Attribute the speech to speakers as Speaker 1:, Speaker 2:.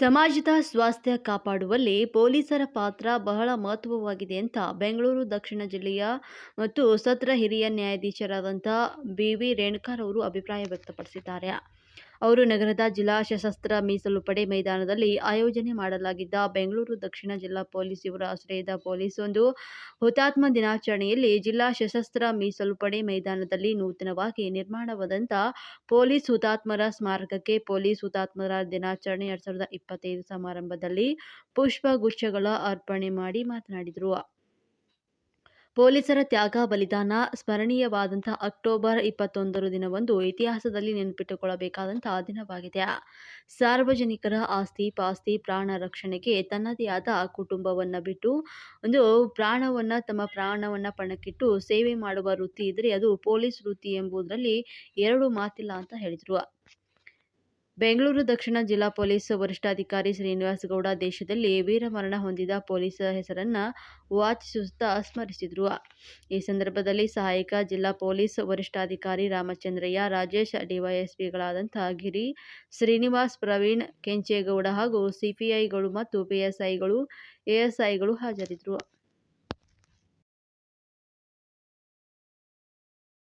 Speaker 1: ಸಮಾಜದ ಸ್ವಾಸ್ಥ್ಯ ಕಾಪಾಡುವಲ್ಲಿ ಪೊಲೀಸರ ಪಾತ್ರ ಬಹಳ ಮಹತ್ವವಾಗಿದೆ ಅಂತ ಬೆಂಗಳೂರು, ದಕ್ಷಿಣ ಜಿಲ್ಲೆಯ ಮತ್ತು ಸತ್ರ ಹಿರಿಯ ನ್ಯಾಯಾಧೀಶರಾದಂಥ ಬಿ ವಿ ರೇಣುಕಾರವರು ಅಭಿಪ್ರಾಯ ವ್ಯಕ್ತಪಡಿಸಿದ್ದಾರೆ. ಅವರು ನಗರದ ಜಿಲ್ಲಾ ಸಶಸ್ತ್ರ ಮೀಸಲು ಪಡೆ ಮೈದಾನದಲ್ಲಿ ಆಯೋಜನೆ ಮಾಡಲಾಗಿದ್ದ ಬೆಂಗಳೂರು ದಕ್ಷಿಣ ಜಿಲ್ಲಾ ಪೊಲೀಸ್ ಇವರ ಆಶ್ರಯದ ಪೊಲೀಸ್ ಒಂದು ಹುತಾತ್ಮ ದಿನಾಚರಣೆಯಲ್ಲಿ ಜಿಲ್ಲಾ ಸಶಸ್ತ್ರ ಮೀಸಲು ಪಡೆ ಮೈದಾನದಲ್ಲಿ ನೂತನವಾಗಿ ನಿರ್ಮಾಣವಾದಂಥ ಪೊಲೀಸ್ ಹುತಾತ್ಮರ ಸ್ಮಾರಕಕ್ಕೆ ಪೊಲೀಸ್ ಹುತಾತ್ಮರ ದಿನಾಚರಣೆ ಎರಡ್ ಸಾವಿರದ ಇಪ್ಪತ್ತೈದು ಸಮಾರಂಭದಲ್ಲಿ ಪುಷ್ಪಗುಚ್ಛಗಳ ಅರ್ಪಣೆ ಮಾಡಿ ಮಾತನಾಡಿದರು. ಪೊಲೀಸರ ತ್ಯಾಗ ಬಲಿದಾನ ಸ್ಮರಣೀಯವಾದಂಥ ಅಕ್ಟೋಬರ್ ಇಪ್ಪತ್ತೊಂದರ ದಿನವೊಂದು ಇತಿಹಾಸದಲ್ಲಿ ನೆನಪಿಟ್ಟುಕೊಳ್ಳಬೇಕಾದಂತಹ ದಿನವಾಗಿದೆ. ಸಾರ್ವಜನಿಕರ ಆಸ್ತಿ ಪಾಸ್ತಿ ಪ್ರಾಣ ರಕ್ಷಣೆಗೆ ತನ್ನದೇ ಆದ ಕುಟುಂಬವನ್ನು ಬಿಟ್ಟು ಒಂದು ಪ್ರಾಣವನ್ನು ತಮ್ಮ ಪ್ರಾಣವನ್ನು ಪಣಕ್ಕಿಟ್ಟು ಸೇವೆ ಮಾಡುವ ವೃತ್ತಿ ಇದ್ದರೆ ಅದು ಪೊಲೀಸ್ ವೃತ್ತಿ ಎಂಬುದರಲ್ಲಿ ಎರಡು ಮಾತಿಲ್ಲ ಅಂತ ಹೇಳಿದರು. ಬೆಂಗಳೂರು ದಕ್ಷಿಣ ಜಿಲ್ಲಾ ಪೊಲೀಸ್ ವರಿಷ್ಠಾಧಿಕಾರಿ ಶ್ರೀನಿವಾಸ್ ಗೌಡ ದೇಶದಲ್ಲಿ ವೀರಮರಣ ಹೊಂದಿದ ಪೊಲೀಸರ ಹೆಸರನ್ನ ವಾಚಿಸುತ್ತಾ ಸ್ಮರಿಸಿದರು. ಈ ಸಂದರ್ಭದಲ್ಲಿ ಸಹಾಯಕ ಜಿಲ್ಲಾ ಪೊಲೀಸ್ ವರಿಷ್ಠಾಧಿಕಾರಿ ರಾಮಚಂದ್ರಯ್ಯ, ರಾಜೇಶ್ ಡಿವೈಎಸ್ಪಿಗಳಾದಂಥ ಗಿರಿ ಶ್ರೀನಿವಾಸ್, ಪ್ರವೀಣ್ ಕೆಂಚೇಗೌಡ ಹಾಗೂ ಸಿಪಿಐಗಳು ಮತ್ತು ಪಿಎಸ್ಐಗಳು ಎಎಸ್ಐಗಳು ಹಾಜರಿದ್ದರು